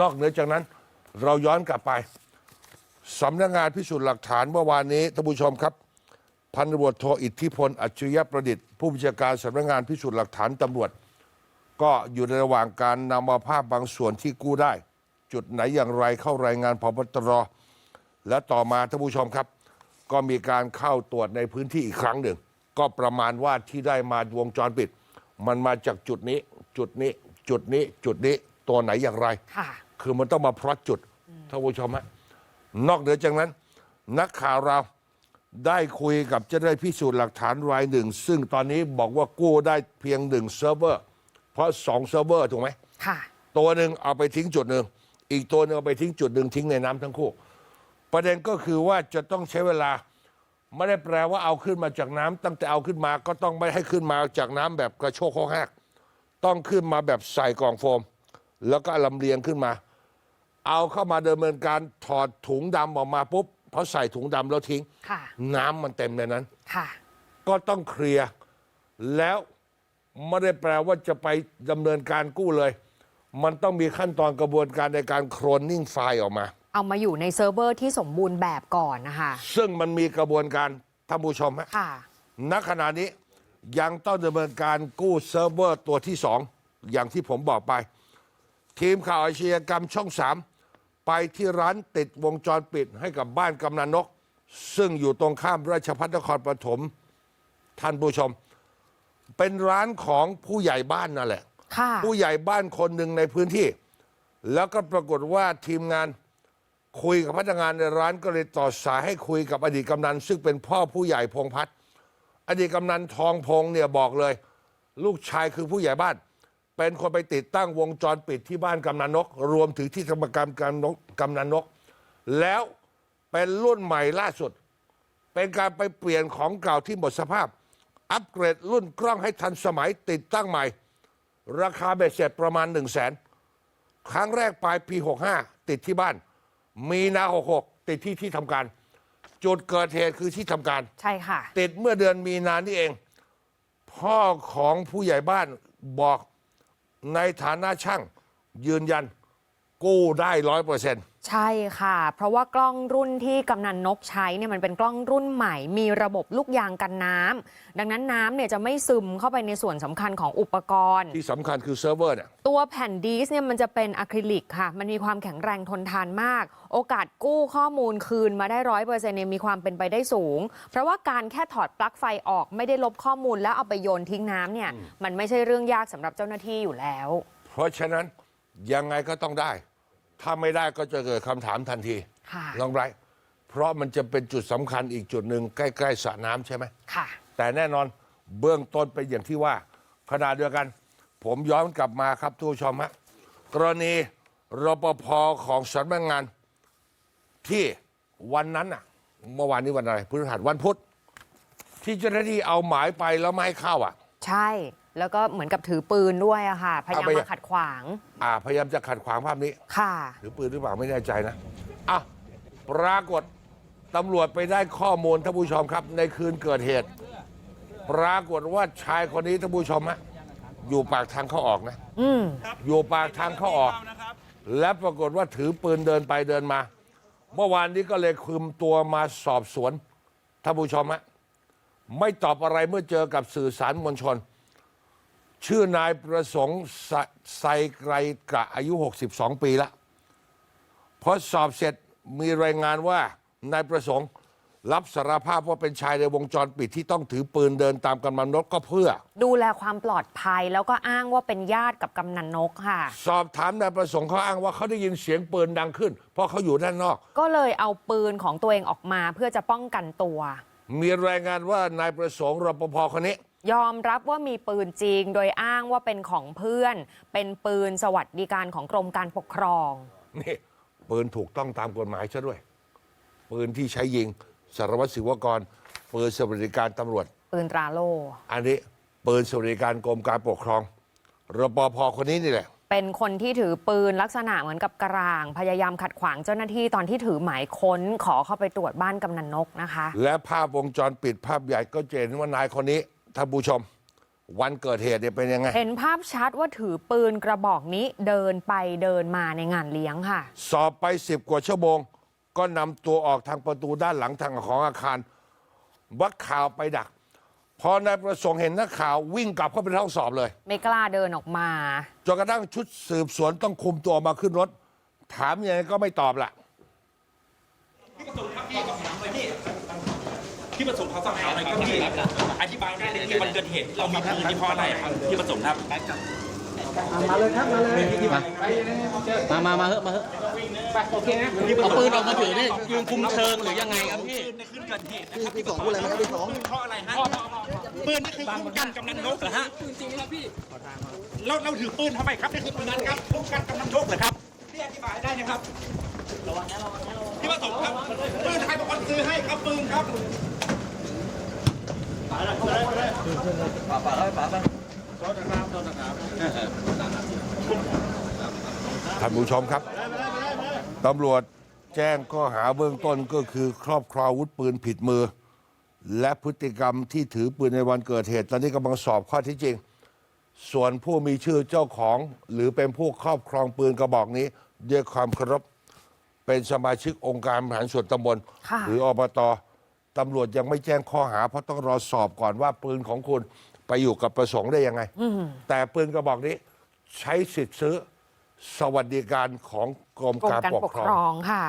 นอกเหนือจากนั้นเราย้อนกลับไปสำนักงานพิสูจน์หลักฐานเมื่อวานนี้ท่านผู้ชมครับ พันตำรวจโทอิทธิพล อัจฉริยประดิษฐ์ ผู้บัญชาการสำนักงานพิสูจน์หลักฐานตำรวจ ก็อยู่ในระหว่างการนำมาภาพบางส่วนที่กู้ได้ จุดไหนอย่างไรเข้ารายงานพบตรและต่อมาท่านผู้ชมครับ ก็มีการเข้าตรวจในพื้นที่อีกครั้งหนึ่ง ก็ประมาณว่าที่ได้มาวงจรปิด มันมาจากจุดนี้จุดนี้จุดนี้จุดนี้ ตัวไหนอย่างไร ค่ะ คือมันต้องมาพลอตจุดท่านผู้ชมฮะนอกเหนือจากนั้น นักข่าวเราได้คุยกับเจ้าหน้าที่พิสูจน์หลักฐานรายหนึ่ง ซึ่งตอนนี้บอกว่ากู้ได้เพียงหนึ่งเซิร์ฟเวอร์ เพราะสองเซิร์ฟเวอร์ถูกไหม ค่ะ ตัวหนึ่งเอาไปทิ้งจุดหนึ่ง อีกตัวหนึ่งเอาไปทิ้งจุดหนึ่งทิ้งในน้ำทั้งคู่ ประเด็นก็คือว่าจะต้องใช้เวลา ไม่ได้แปลว่าเอาขึ้นมาจากน้ำตั้งแต่เอาขึ้นมาก็ต้องไม่ให้ขึ้นมาจากน้ำแบบกระโชกโคกแหกต้องขึ้นมาแบบใส่กล่องโฟม แล้วก็ลำเลียงขึ้นมา เอาเข้ามาดำเนินการถอดถุงดำออกมาปุ๊บเพราะใส่ถุงดำแล้วทิ้ง ค่ะ น้ำมันเต็มในนั้น ค่ะ ก็ต้องเคลียร์แล้วไม่ได้แปลว่าจะไปดำเนินการกู้เลย มันต้องมีขั้นตอนกระบวนการในการโครนนิ่งไฟล์ออกมา เอามาอยู่ในเซิร์ฟเวอร์ที่สมบูรณ์แบบก่อนนะคะ ซึ่งมันมีกระบวนการท่านผู้ชมฮะค่ะ ณขณะนี้ยังต้องดำเนินการกู้เซิร์ฟเวอร์ตัวที่สองอย่างที่ผมบอกไป ทีมข่าวอาชญากรรมช่องสามไปที่ร้านติดวงจรปิดให้กับบ้านกำนันนก ซึ่งอยู่ตรงข้ามราชพัฒนครปฐมท่านผู้ชม เป็นร้านของผู้ใหญ่บ้านนั่นแหละ ค่ะผู้ใหญ่บ้านคนหนึ่งในพื้นที่ แล้วก็ปรากฏว่าทีมงานคุยกับพนักงานในร้านก็เลยต่อสายให้คุยกับอดีตกำนัน ซึ่งเป็นพ่อผู้ใหญ่พงพัฒน์อดีตกำนันทองพงเนี่ยบอกเลย ลูกชายคือผู้ใหญ่บ้าน เป็นคนไปติดตั้งวงจรปิดที่บ้านกำนันนก รวมถึงที่ธรรมกรรมกำนกกำนันนก แล้วเป็นรุ่นใหม่ล่าสุด เป็นการไปเปลี่ยนของเก่าที่หมดสภาพ อัปเกรดรุ่นกล้องให้ทันสมัยติดตั้งใหม่ ราคาเบ็ดเสร็จประมาณ 1 0 0 0 0แสนครั้งแรกปลายปี 65 ติดที่บ้าน มีนา 66 ติดที่ที่ทำการ จุดเกิดเหตุคือที่ทำการ ใช่ค่ะ ติดเมื่อเดือนมีนานี่เอง พ่อของผู้ใหญ่บ้านบอก ในฐานะช่างยืนยันกู้ได้ร้อยเปอร์เซ็นต์ ใช่ค่ะ เพราะว่ากล้องรุ่นที่กำนันนกใช้เนี่ยมันเป็นกล้องรุ่นใหม่ มีระบบลูกยางกันน้ำดังนั้นน้ำเนี่ยจะไม่ซึมเข้าไปในส่วนสำคัญของอุปกรณ์ ที่สำคัญคือเซิร์ฟเวอร์เนี่ย ตัวแผ่นดีสเนี่ยมันจะเป็นอะคริลิกค่ะ มันมีความแข็งแรงทนทานมาก โอกาสกู้ข้อมูลคืนมาได้ร้อยเปอร์เซ็นต์เนี่ยมีความเป็นไปได้สูง เพราะว่าการแค่ถอดปลั๊กไฟออกไม่ได้ลบข้อมูลแล้วเอาไปโยนทิ้งน้ำเนี่ยมันไม่ใช่เรื่องยากสำหรับเจ้าหน้าที่อยู่แล้ว เพราะฉะนั้นยังไงก็ต้องได้ ถ้าไม่ได้ก็จะเกิดคำถามทันทีค่ะลองไรเพราะมันจะเป็นจุดสำคัญอีกจุดหนึ่งใกล้ๆสระน้ำใช่ไหม ค่ะ แต่แน่นอนเบื้องต้นเป็นอย่างที่ว่าขณะเดียวกัน ผมย้อนกลับมาครับทุกผู้ชมฮะกรณีรปภของสำนักงาน ที่วันนั้นน่ะเมื่อวานนี้วันอะไรพฤหัสวันพุธที่เจ้าหน้าที่เอาหมายไปแล้วไม่ให้เข้าอะ ใช่ แล้วก็เหมือนกับถือปืนด้วยอะค่ะ พยายามเอาไปมาขัดขวาง อ่า พยายามจะขัดขวางภาพนี้ค่ะหรือปืนหรือเปล่าไม่แน่ใจนะอะปรากฏตำรวจไปได้ข้อมูลท่านผู้ชมครับ ในคืนเกิดเหตุ ปรากฏว่าชายคนนี้ท่านผู้ชมฮะอยู่ปากทางเข้าออกนะ อืมอยู่ปากทางเข้าออก และปรากฏว่าถือปืนเดินไปเดินมา เมื่อวานนี้ก็เลยคุมตัวมาสอบสวนท่านผู้ชมฮะไม่ตอบอะไรเมื่อเจอกับสื่อสารมวลชน ชื่อนายประสงค์สไซไกรกะอายุ 62 ปีละพอสอบเสร็จมีรายงานว่านายประสงค์รับสารภาพว่าเป็นชายในวงจรปิดที่ต้องถือปืนเดินตามกำนันนกก็เพื่อ ดูแลความปลอดภัยแล้วก็อ้างว่าเป็นญาติกับกำนันนกค่ะ สอบถามนายประสงค์เขาอ้างว่าเขาได้ยินเสียงปืนดังขึ้น เพราะเขาอยู่ด้านนอก ก็เลยเอาปืนของตัวเองออกมาเพื่อจะป้องกันตัว มีรายงานว่านายประสงค์รปภคนนี้ ยอมรับว่ามีปืนจริง โดยอ้างว่าเป็นของเพื่อน เป็นปืนสวัสดิการของกรมการปกครอง นี่ปืนถูกต้องตามกฎหมายซะด้วย ปืนที่ใช้ยิงสารวัตรศิวกร ปืนสวัสดิการตำรวจ ปืนตราโล่อันนี้ปืนสวัสดิการกรมการปกครองรปภคนนี้นี่แหละ เป็นคนที่ถือปืนลักษณะเหมือนกับกลาง พยายามขัดขวางเจ้าหน้าที่ตอนที่ถือหมายค้นขอเข้าไปตรวจบ้านกำนันนกนะคะ และภาพวงจรปิดภาพใหญ่ก็จะเห็นว่านายคนนี้ ท่านผู้ชม วันเกิดเหตุเนี่ยเป็นยังไง เห็นภาพชัดว่าถือปืนกระบอกนี้เดินไปเดินมาในงานเลี้ยงค่ะ สอบไปสิบกว่าชั่วโมง ก็นำตัวออกทางประตูด้านหลังทางของอาคารวัดข่าวไปดัก พอนายประสงค์เห็นนักข่าววิ่งกลับเข้าไปในห้องสอบเลย ไม่กล้าเดินออกมา จนกระทั่งชุดสืบสวนต้องคุมตัวมาขึ้นรถ ถามยังไงก็ไม่ตอบละ พี่ประสงค์เขาสักถามอะไรครับพี่อธิบายได้เลยที่วันเกิดเหตุเรามีปืนนี่เพราะอะไรครับพี่ประสงค์ครับมาเลยครับมาเลยมามามาเหอะมาเหอะเอาปืนออกมาถือนี่ยืนคุมเชิงหรือยังไงครับพี่ปืนในคืนเกิดเหตุพี่พี่สองพูดอะไรไหมครับพี่สองปืนเพราะอะไรฮะปืนนี่คือคุ้มกันกำนันนกเหรอฮะปืนจริงครับพี่เราเราถือปืนทำไมครับนี่คือปืนนั้นครับคุ้มกันกำนันนกเหรอครับพี่อธิบายได้นะครับพี่ประสงค์ครับปืนใครเป็นคนซื้อให้ครับปืนครับ ท่านผู้ชมครับตำรวจแจ้งข้อหาเบื้องต้นก็คือครอบครองอาวุธปืนผิดมือ และพฤติกรรมที่ถือปืนในวันเกิดเหตุ ตอนนี้กำลังสอบข้อที่จริง ส่วนผู้มีชื่อเจ้าของ หรือเป็นผู้ครอบครองปืนกระบอกนี้ด้วยความเคารพเป็นสมาชิกองค์การบริหารส่วนตำบลค่ะหรืออบต ตำรวจยังไม่แจ้งข้อหา เพราะต้องรอสอบก่อนว่าปืนของคุณไปอยู่กับประสงค์ได้ยังไง แต่ปืนกระบอกนี้ใช้สิทธิ์ซื้อสวัสดิการของกรมกรมการการปกปกครอครงองค่ะ